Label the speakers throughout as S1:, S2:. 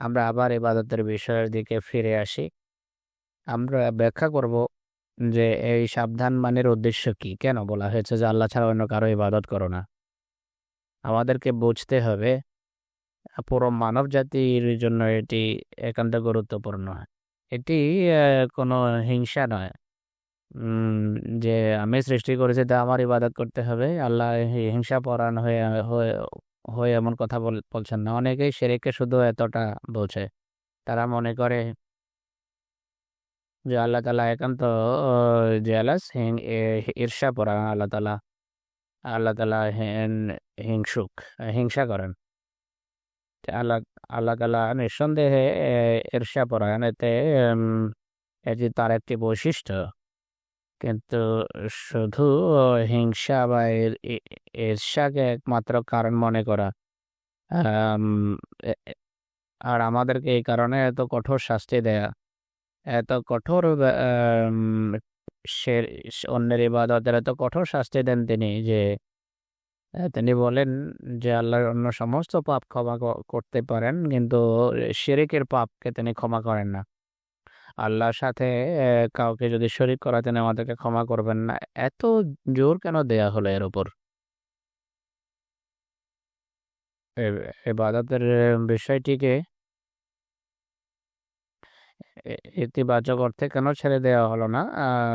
S1: আমরা আবার ইবাদতের বিষয়ের দিকে ফিরে আসি। আমরা ব্যাখ্যা করব যে এই সাবধান মানের উদ্দেশ্য কি? কেন বলা হয়েছে যে আল্লাহ ছাড়া অন্য কারও ইবাদত করো না? আমাদেরকে বুঝতে হবে, পুরো মানব জাতির জন্য এটি একান্ত গুরুত্বপূর্ণ। এটি কোনো হিংসা নয়। যে আমি সৃষ্টি করেছি তা আমার ইবাদত করতে হবে। আল্লাহ হিংসা পরায়ণ হয়ে হয়ে এমন কথা বল- বলছেন না। অনেকেই সেরেকে শুধু এতটা বলছে। তারা মনে করে যে আল্লাহ তালা একান্ত জেলাস ঈর্ষা পরা আল্লাহ তালা আল্লাহ তালা হিং- হিংসুক, হিংসা করেন। আল্লাহ আল্লাহ তালা নিঃসন্দেহে ঈর্ষা পরায়ণ এতে এটি তার একটি বৈশিষ্ট্য। কিন্তু শুধু হিংসা বা এর ঈর্ষাকে একমাত্র কারণ মনে করা। আর আমাদেরকে এই কারণে এত কঠোর শাস্তি দেয়া। এত কঠোর সে- অন্যের ইবাদতের এত কঠোর শাস্তি দেন তিনি যে তিনি বলেন যে আল্লাহ অন্য সমস্ত পাপ ক্ষমা করতে পারেন, কিন্তু শিরিকের পাপকে তিনি ক্ষমা করেন না। আল্লাহর সাথে কাউকে যদি শরিক করা তিনি আমাদেরকে ক্ষমা করবেন না। এত জোর কেন দেয়া হলো এর উপর? এ- ইবাদতের বিষয়টিকে ইতিবাচক অর্থে কেন ছেড়ে দেওয়া হলো না?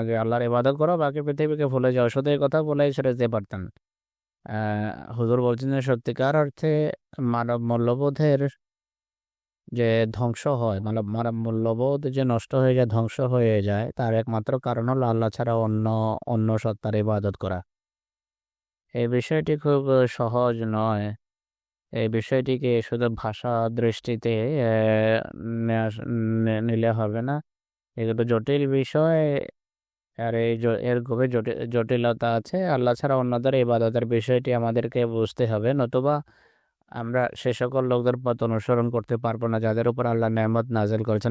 S1: যে আল্লাহর ইবাদত করো, বাকি পৃথিবীকে ভুলে যাও। শুধু কথা বলেই ছেড়ে দিতে পারতেন। হুজুর বলছেন সত্যিকার অর্থে মানব মূল্যবোধের যে ধ্বংস হয় মানে মানব মূল্যবোধ যে নষ্ট হয়ে যায়, ধ্বংস হয়ে যায়, তার একমাত্র কারণ হলো আল্লাহ ছাড়া অন্য অন্য সত্তার ইবাদত করা। এই বিষয়টি খুব সহজ নয়। এই বিষয়টিকে শুধু ভাষা দৃষ্টিতে নিলে হবে না। এগুলো জটিল বিষয়। আর এই এর খুবই জটিল জটিলতা আছে। আল্লাহ ছাড়া অন্যদের ইবাদতের বিষয়টি আমাদেরকে বুঝতে হবে, নতুবা আমরা সে সকল লোকদের পথ অনুসরণ করতে পারব না, যাদের উপর আল্লাহ নেহমদ নাজেল করেছেন।